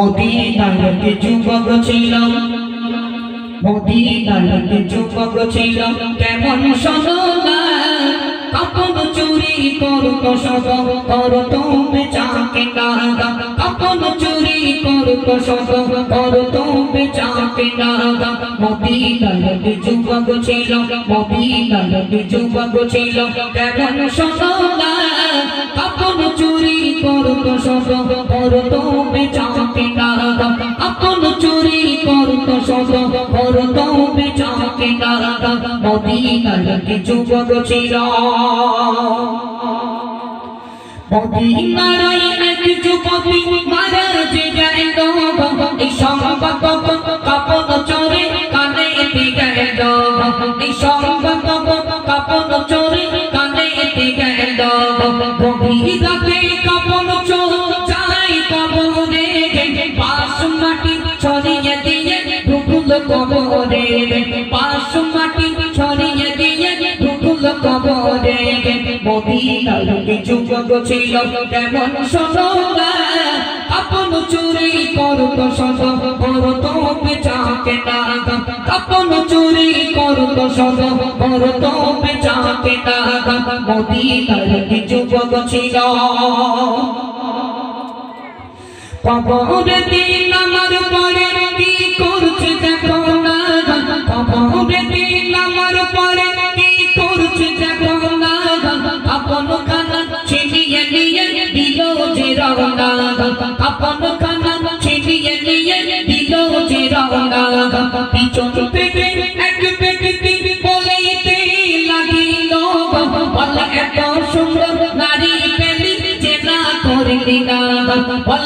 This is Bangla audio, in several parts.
মদিনাতে যুবক ছিল মদিনাতে যুবক ছিল কেমন সদনা কাপন চুরি করত সব করত বেচাকে নাগা কাপন চুরি করত সব করত বেচাকে নাগা মদিনাতে যুবক ছিল মদিনাতে যুবক ছিল কেমন চুরি করত সব করত বেচাকে নাগা আপন চুরি করত সব করত বেচাকে নাগা মদিনাতে যুবক ছিল। মদিনায় এক যুবতী মারা যে যায় সংবাদ কাপন চোরে কবরে মদিনার যুবক ছিল। কেমন সদা আপন চুরি করত সদ করত বেচাকে নাগা আপন চুরি করত সদ ছিল। কবরে দিন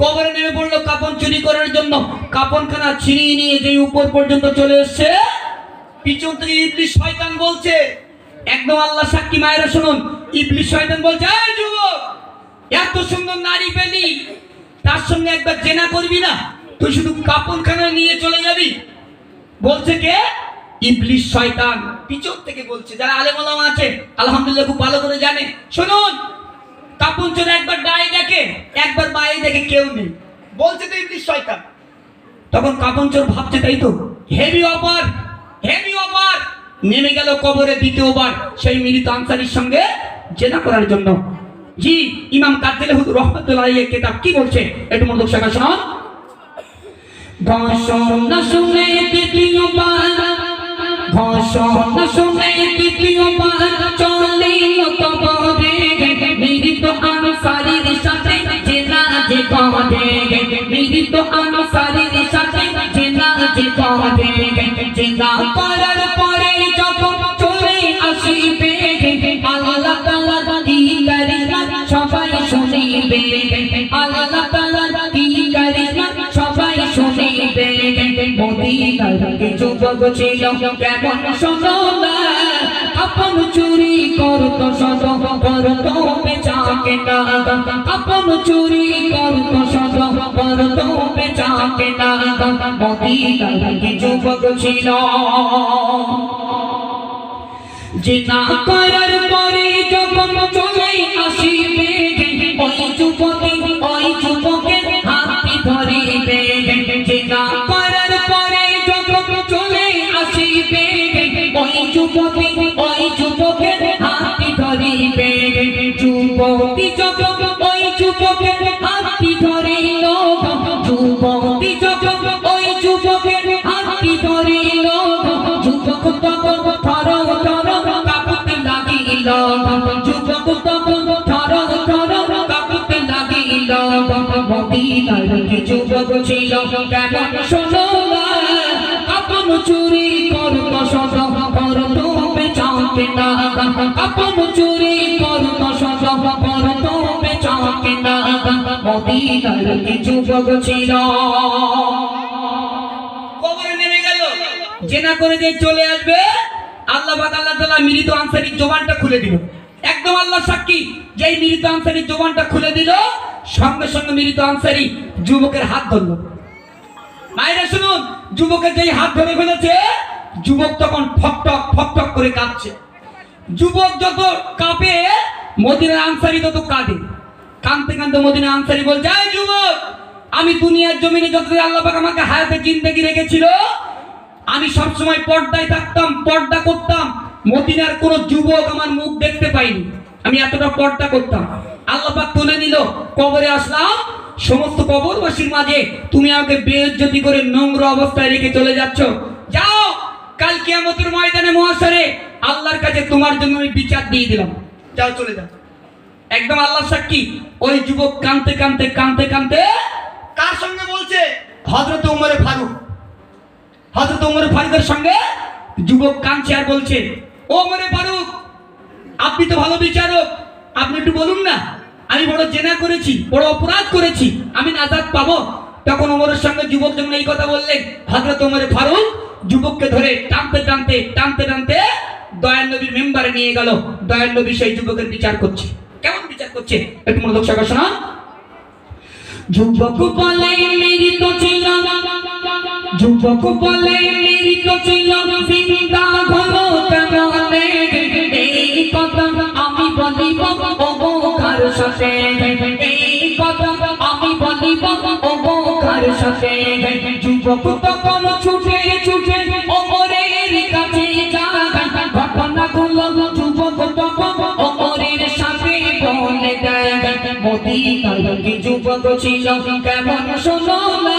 কবরে নেমে পড়ল কাপন চুরি করার জন্য। কাপনখানা ছিনিয়ে নিয়ে যে উপর পর্যন্ত চলে এসছে, পিছন থেকে ইবলিশ শয়তান বলছে, একদম আল্লাহ সাক্ষী মায়েরা শুনুন। ইবলিশ শয়তান বলছে, এই যুবক, এত সুন্দর নারী পেলি, তার সঙ্গে একবার জেনা করবি না, তুই শুধু কাপনখানা নিয়ে চলে যাবি। বলছে কে? ইবলিশ শয়তান। পিছন থেকে বলছে, যারা আলেম ওলামা আছে, আলহামদুলিল্লাহ খুব ভালো করে জানে। শুনুন কাপন চোর একবার ডায়ে দেখে একবার বায়ে দেখে কেউ নেই। বলছে তো ইবলিশ শয়তান। তখন কাপন চোর ভাবছে তাই তো? হেভি অপার হেভি অপার। নেমে গেল কবরে দ্বিতীয়বার সেই মিলিত আনসারির সঙ্গে জেনা করার জন্য। জি ইমাম কাদ্দেলে হুজুর রহমতুল্লাহ কিতাব কি বলছে? একটু মনোযোগ সহকারে শুনুন। ঘোষণ শুনে দ্বিতীয়বার ঘোষণ শুনে দ্বিতীয়বার চলিল মৃত আনসারির সাথে জেনা যে করে জেনা করার পরে যখন চলে আসিবে আল্লাহ তাআলা কি কারিশমা সবাই শুনিবে আল্লাহ তাআলা কি কারিশমা সবাই শুনিবে মদিনার যুবক ছিল কেমন সোনা আপন চুরি করত সদ করত বেচাকে না আপন চুরি করত সদ করত বেচাকে না মদিনার যুবক ছিল। জিনা করার পরে মদিনার যুবক ছিল কেমন শোনা আপন চুরি করত সদ করত বেচাকে না আপন চুরি করত সদ করত বেচাকে না মদিনার যুবক ছিল। জেনা করে যে চলে আসবে, আল্লাহ আল্লাহ তাআলা মৃত আনসারীর জবানটা খুলে দিল। একদম আল্লাহ সাক্ষী, যেই মৃত আনসারীর জবানটা খুলে দিল, সঙ্গে সঙ্গে মৃত আনসারী যুবকের হাত ধরলো। মায়েরা শুনুন, যুবকের যেই হাত ধরে ফেলেছে, যুবক তখন ফকটক ফকটক করে কাঁদছে। যুবক যত কাঁপে, মদিনার আনসারি তত কাঁদে। কাঁদতে কাঁদতে মদিনার আনসারি বল যায় যুবক, আমি দুনিয়ার জমিনে যতদিন আল্লাহ আমাকে হায়াতে জিন্দেগি রেখেছিল আমি সব সময় পর্দায় থাকতাম, পর্দা করতাম। মদিনার কোন যুবক আমার মুখ দেখতে পাইনি আমি এতটা পর্দা করতাম। আল্লাহ পাক তুলে নিল, কবরে আসলাম। সমস্ত কবরবাসীর মাঝে তুমি আমাকে বেজ্জতি করে নোংরা অবস্থায় রেখে চলে যাচ্ছ। যাও, কাল কিয়ামতের ময়দানে মহাশরে আল্লাহর কাছে তোমার জন্য আমি বিচার দিয়ে দিলাম। যাও, চলে যাও। একদম আল্লাহ সাক্ষী, ওই যুবক কানতে কানতে কানতে কানতে কার সঙ্গে বলছে? হজরত উমরে ফারুক। হজরত উমরে ফারুকের সঙ্গে যুবক কাঁদছে আর বলছে, ও উমরে ফারুক, আপনি তো ভালো বিচারক, আপনি একটু বলুন না, আমি বড় জেনা করেছি, বড় অপরাধ করেছি, আমি নাজাদ পাবো। তখন ওমরের সঙ্গে যুবক যখন এই কথা বললেন হজরত ওমরে ফারুক যুবককে ধরে টানতে টানতে টানতে টানতে দয়াল নবীর মেম্বারে নিয়ে গেল। দয়াল নবী সেই যুবকের বিচার করছে। কেমন বিচার করছে? একটু মনোযোগ সহকারে শোনা যুবক বলে মৃত ছিল যুবক বলে মৃত ছিল জিন্দা হলো কেমনে এই কথা আমি বলিব অবকার সাথে? এই কথা আমি বলিব অবকার সাথে? যুবক তখন ছুটে ছুটে অমরের কাছে যায়। ঘটনাগুলো যুবক তখন অমরের সাথে বলে দেয়। মদিনার কি যুবক ছিল, কেমন শোনো না?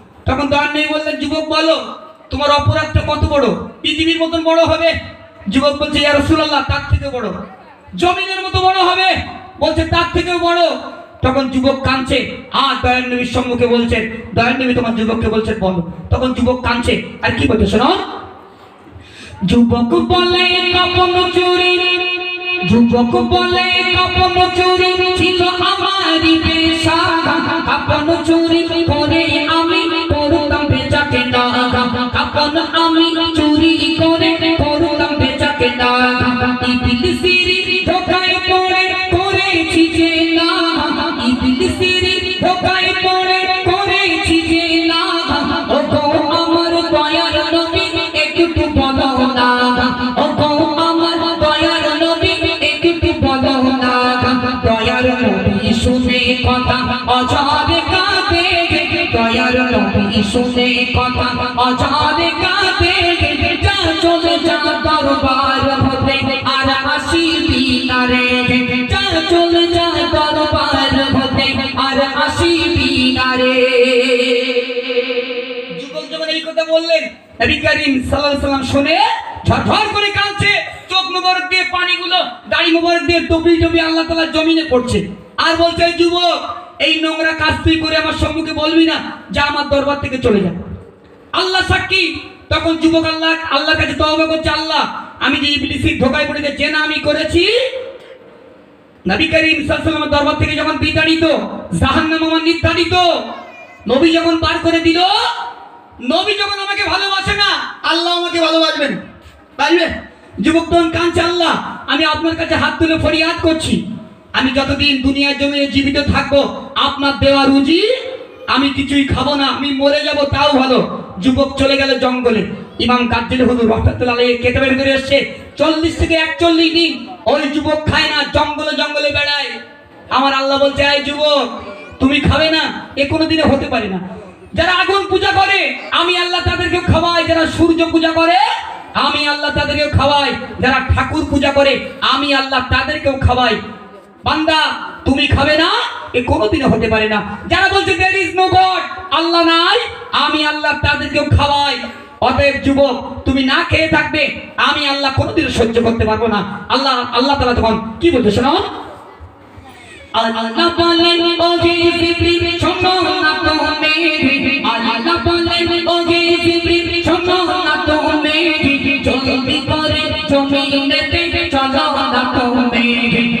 তখন দয়ান নবী বললেন, যুবক, বলো, তোমার অপরাধটা কত বড়? পৃথিবীর মতন বড় হবে? যুবক বলছে, ইয়া রাসূলুল্লাহ, তার থেকে বড়। জমিনের মতো বড় হবে? বলছে, তার থেকেও বড়। তখন যুবক কাঁদছে। আর দয়ান নবীর সম্মুখে বলছেন দয়ান নবী তোমার যুবককে বলছেন বলো। তখন যুবক কাঁদছে। আর কি বলছে, শোনো? যুবক বলে, কাপন চুরি। যুবক বলে, কাপন চুরি ছিল আমারই পেশা। কাপন চুরি করে আমি করতাম বেচাকে না কাপন আমি চুরি করে করতাম বেচাকে না শুনে কথা অজাবে কাঁদে যা চলে যা দরবার হতে আর আসিবি না যা চলে যা দরবার হতে আর আসিবি না রে যখন এই কথা বললেন, নবী করিম সাল্লাল্লাহু শুনে ঝরঝর করে কাঁদছে। চোখ মোবারক দিয়ে পানিগুলো, দাড়ি মোবারক দিয়ে টুপি টুপি আল্লাহ তাআলা জমিনে পড়ছে। আর বলছে যুবক এই নোংরা কাজ তুই করে আমার সম্মুখে বলবি না, যা আমার দরবার থেকে চলে যা। আল্লাহ সাক্ষী, তখন যুবক আল্লাহ, আল্লাহর কাছে তওবা করছে আল্লাহ, আমি যে ইবলিসের ধোকায় পড়ে যে জেনা আমি করেছি। নবী করিম সাল্লাল্লাহু দরবার থেকে যখন বিতাড়িত, জাহান্নাম আমার নির্ধারিত, নবী যখন পার করে দিল, নবী যখন আমাকে ভালোবাসে না, আল্লাহ আমাকে ভালোবাসবেন। পারবে? যুবক তখন কাঁদছে, আল্লাহ, আমি আপনার কাছে হাত তুলে ফরিয়াদ করছি। আমি যতদিন দুনিয়ার জমিনে জীবিত থাকব আপনার দেওয়া রুজি আমি কিছুই খাব না, আমি মরে যাব, তাও ভালো। যুবক চলে গেল জঙ্গলে। ইমাম কাজ্জিল হুজুর রহমাতুল্লাহ কেটে কেতাবের ভিতরে এসেছে। চল্লিশ থেকে একচল্লিশ দিন ওই যুবক খায় না, জঙ্গলে জঙ্গলে বেড়ায়। আমার আল্লাহ বলছে, এই যুবক, তুমি খাবে না, এ কোনো দিনে হতে পারে না। যারা আগুন পূজা করে, আমি আল্লাহ তাদেরকে খাওয়াই। যারা সূর্য পূজা করে, আমি আল্লাহ তাদেরকেও খাওয়াই। যারা ঠাকুর পূজা করে, আমি আল্লাহ তাদেরকেও খাওয়াই। বান্দা তুমি খাবে না, এ কোনোদিনও হতে পারে না। যারা বলছে, there is no God, আল্লাহ নাই, আমি আল্লাহ তাদেরকেও খাওয়াই। অতএব যুবক, তুমি না খেয়ে থাকবে, আমি আল্লাহ কোনোদিনও সহ্য করতে পারব না। আল্লাহ আল্লাহ তাআলা তখন কি বলছে শোনো আল্লাহ বলেন, ও হে জিবরিল, শোনো না তুমি। আল্লাহ না চলো না তুমি।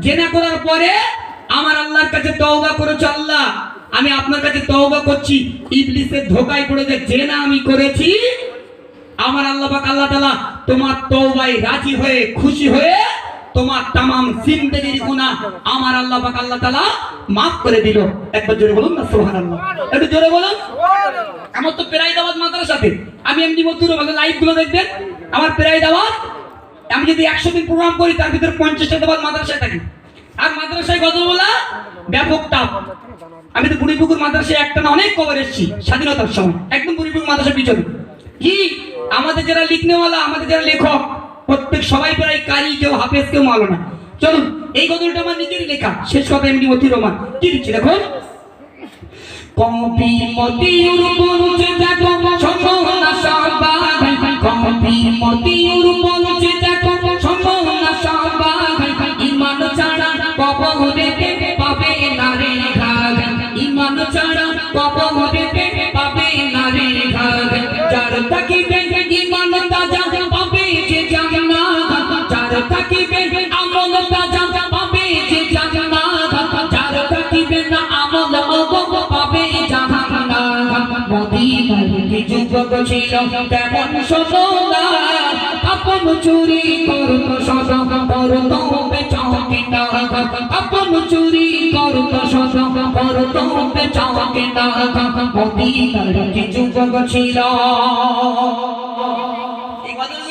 জেনা করার পরে আমার আল্লাহর কাছে তওবা করেছ আল্লাহ। আমি আপনার কাছে তওবা করছি। ইবলিসের ধোকায় পড়ে যে জেনা আমি করেছি, আমার আল্লাহ পাক আল্লাহ তাআলা তোমার তওবায় রাজি হয়ে, খুশি হয়ে তোমার তামাম জিন্দেগির গুনাহ আমার আল্লাহ পাক আল্লাহ তাআলা maaf করে দিল। একবার জোরে বলুন না, সুবহানাল্লাহ। একটু জোরে বলুন। আমার তো প্রায় দাওয়াত মাদ্রাসাতে। আমি এমনি মতুর লাইভগুলো দেখবেন। আমার প্রায় দাওয়াত আমি যদি একশো দিন প্রোগ্রাম করি, তার ভিতরে পঞ্চাশটা দাওয়াত মাদ্রাসায় থাকি। আর মাদ্রাসায় কত বলা ব্যাপক টাপ আমি তো বুড়িপুকুর মাদ্রাসায় একটা না, অনেক কবর এসেছি, স্বাধীনতার সময়। একদম বুড়িপুকুর মাদ্রাসার পিছনে। কি? আমাদের যারা লিখনেওয়ালা, আমাদের যারা লেখক, প্রত্যেক সবাই প্রায় কারি, কেউ হাফেজ, কেউ মালো না চলুন, এই গজলটা আমার নিজেরই লেখা। শেষ কথা এমনি মতি রহমান। কি দিচ্ছি দেখুন? কবি মতিউর পৌঁছে ছিল কেমন না আপন চুরি করতো শত করতো বেচাকে না আপন চুরি করতো শত করতো বেচাকে না মদিনার কি যুবক ছিল?